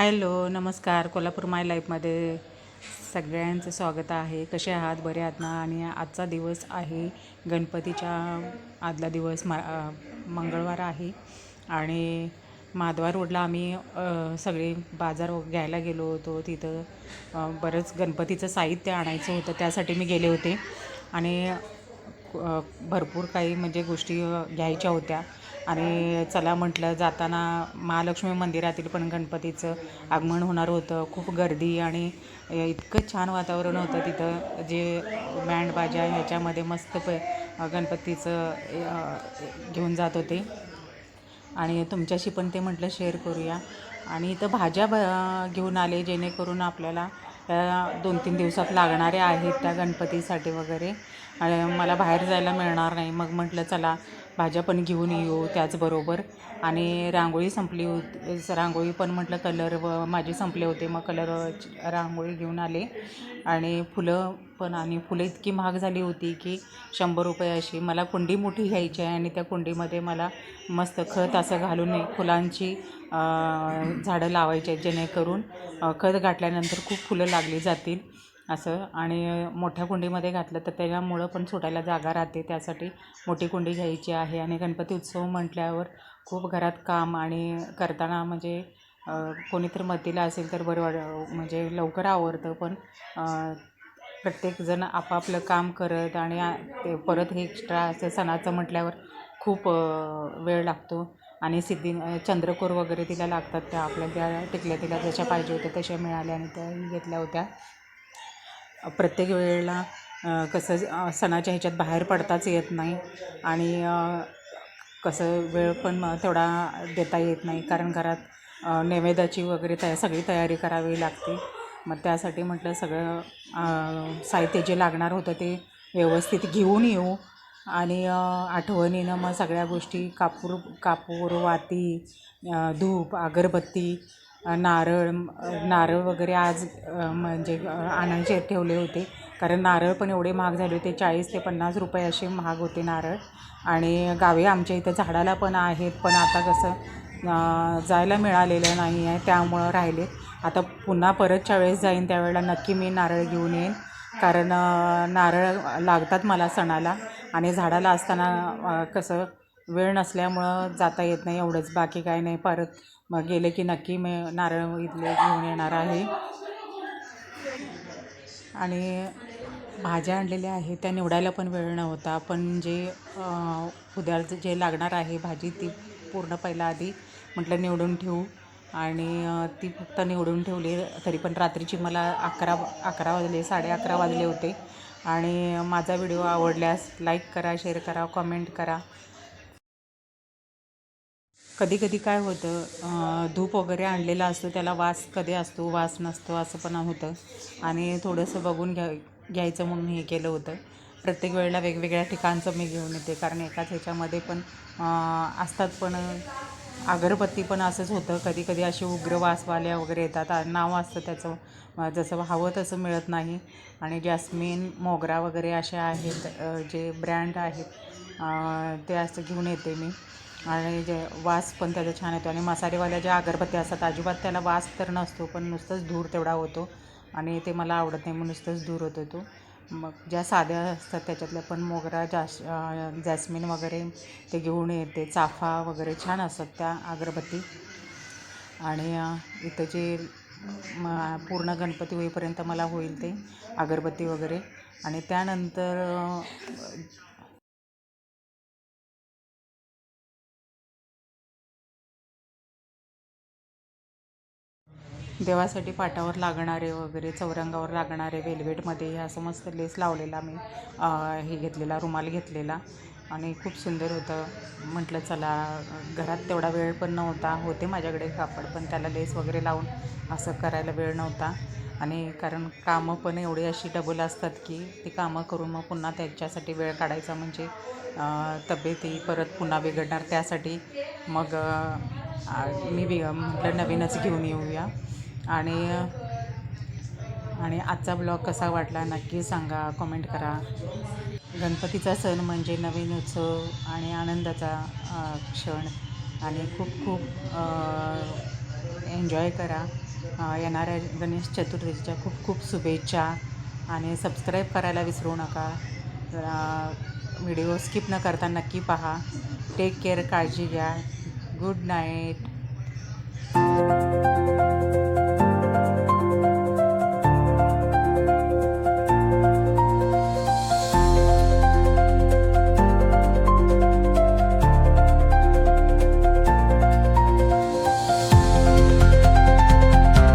Hello नमस्कार कोल्हापूर माय लाईफमध्ये सगळ्यांचं स्वागत आहे. कसे आहात? बरे आहात ना? आणि आजचा दिवस आहे गणपतीच्या आदला दिवस मा मंगळवार आहे. आणि माधवा रोडला आम्ही सगळे बाजार घ्यायला गेलो होतो. तिथं बरंच गणपतीचं साहित्य आणायचं होतं. त्यासाठी मी गेले होते. आणि भरपूर काही म्हणजे गोष्टी घ्यायच्या होत्या. आणि चला म्हटलं जाताना महालक्ष्मी मंदिरातील पण गणपतीचं आगमन होणार होतं. खूप गर्दी आणि इतकं छान वातावरण होतं तिथं. जे बँड बाजा ह्याच्यामध्ये मस्त प गणपतीचं घेऊन जात होते. आणि तुमच्याशी पण ते म्हटलं शेअर करूया. आणि इथं भाज्या ब घेऊन आले जेणेकरून आपल्याला त्या दोन तीन दिवसात लागणाऱ्या आहेत त्या गणपतीसाठी वगैरे. आणि मला बाहेर जायला मिळणार नाही. मग म्हटलं चला भाज्या पण घेऊन येऊ त्याचबरोबर. आणि रांगोळी संपली होती रांगोळी पण म्हटलं कलर व माझे संपले होते मग कलर रांगोळी घेऊन आले. आणि फुलं पण आणि फुलं इतकी महाग झाली होती की शंभर रुपये अशी. मला कुंडी मोठी घ्यायची आहे आणि त्या कुंडीमध्ये मला मस्त खत असं घालून फुलांची झाडं लावायची आहेत जेणेकरून खत घातल्यानंतर खूप फुलं लागली जातील. असं. आणि मोठ्या कुंडीमध्ये घातलं तर त्याच्यामुळं पण सुटायला जागा राहते. त्यासाठी मोठी कुंडी घ्यायची आहे. आणि गणपती उत्सव म्हटल्यावर खूप घरात काम आणि करताना म्हणजे कोणीतरी मदतीला असेल तर बरं वाट म्हणजे लवकर आवरतं. पण प्रत्येकजण आपापलं काम करत आणि ते परत हे एक्स्ट्रा असं सणाचं म्हटल्यावर खूप वेळ लागतो. आणि सिद्धी चंद्रकोर वगैरे तिला लागतात त्या. आपल्या त्या टिकल्या तिला जशा पाहिजे होत्या तशा मिळाल्या आणि त्या घेतल्या होत्या. प्रत्येक वेळेला कसं सणाच्या ह्याच्यात बाहेर पडताच येत नाही आणि कसं वेळ पण मग तेवढा देता येत नाही. कारण घरात नैवेद्याची वगैरे तया सगळी तयारी करावी लागते. मग त्यासाठी म्हटलं सगळं साहित्य जे लागणार होतं ते व्यवस्थित घेऊन येऊ. आणि आठवणीनं मग सगळ्या गोष्टी कापूर कापूर वाती धूप अगरबत्ती नारळ नारळ वगैरे आज म्हणजे आणायचे ठेवले होते. कारण नारळ पण एवढे महाग झाले होते चाळीस ते पन्नास रुपये असे महाग होते नारळ. आणि गावी आमच्या इथं झाडाला पण आहेत पण आता कसं जायला मिळालेलं नाही आहे त्यामुळं राहिले. आता पुन्हा परतच्या वेळेस जाईन त्यावेळेला नक्की मी नारळ घेऊन येईन. कारण नारळ लागतात मला सणाला. आणि झाडाला असताना कसं वेळ नसल्यामुळं जाता येत नाही एवढंच. बाकी काय नाही. परत मग गेले की नक्की मी नारळ इथले घेऊन येणार आहे. आणि भाज्या आणलेल्या आहेत. त्या निवडायला पण वेळ नव्हता. पण जे उद्या उद्याचं जे लागणार आहे भाजी ती पूर्ण पहिला आधी म्हटलं निवडून ठेवू. आणि ती फक्त निवडून ठेवली. तरी पण रात्रीची मला अकरा अकरा वाजले साडे अकरा वाजले होते. आणि माझा व्हिडिओ आवडल्यास लाईक करा शेअर करा कॉमेंट करा. कधी कधी काय होतं धूप वगैरे आणलेला असतो त्याला वास कधी असतो वास नसतो असं पण होतं. आणि थोडंसं बघून घ्या घ्यायचं म्हणून हे केलं होतं. प्रत्येक वेळेला वेगवेगळ्या ठिकाणचं मी घेऊन येते कारण एकाच ह्याच्यामध्ये पण असतात पण अगरबत्ती पण असंच होतं. कधी कधी असे उग्र वासवाल्या वगैरे येतात. नाव असतं त्याचं. जसं हवं तसं मिळत नाही. आणि जॅस्मिन मोगरा वगैरे असे आहेत जे ब्रँड आहेत ते असं घेऊन येते मी. आणि जे वास पण त्याचा छान येतो. आणि मसालेवाल्या ज्या अगरबत्त्या असतात अजिबात त्याला वास तर नसतो पण नुसतंच धूर तेवढा होतो. आणि ते मला आवडत नाही मग नुसतंच धूर होतो तो. मग ज्या साध्या असतात त्याच्यातल्या पण मोगरा जास जॅस्मिन वगैरे ते घेऊन येते. चाफा वगैरे छान असतात त्या अगरबत्ती. आणि इथं जे म पूर्ण गणपती होईपर्यंत मला होईल ते अगरबत्ती वगैरे. आणि त्यानंतर देवासाठी पाटावर लागणारे वगैरे चौरंगावर लागणारे वेल्वेटमध्ये ह्या असं मस्त लेस लावलेला मी. हे घेतलेला रुमाल घेतलेला. आणि खूप सुंदर होतं. म्हटलं चला घरात तेवढा वेळ पण नव्हता. होते माझ्याकडे कापड पण त्याला लेस वगैरे लावून असं करायला वेळ नव्हता. आणि कारण कामं पण एवढी अशी डबल असतात की ती कामं करून मग पुन्हा त्याच्यासाठी वेळ काढायचा. म्हणजे तब्येती परत पुन्हा बिघडणार त्यासाठी. मग मी म्हटलं नवीनच घेऊन येऊया. आणि आणि आजचा ब्लॉग कसा वाटला नक्की सांगा कमेंट करा. गणपतीचा सण म्हणजे नवीन उत्सव आणि आनंदाचा क्षण. आणि खूप खूप एन्जॉय करा. येणाऱ्या गणेश चतुर्थीच्या खूप खूप शुभेच्छा. आणि सबस्क्राईब करायला विसरू नका. व्हिडिओ स्किप न करता नक्की पहा. टेक केअर काळजी घ्या. Good night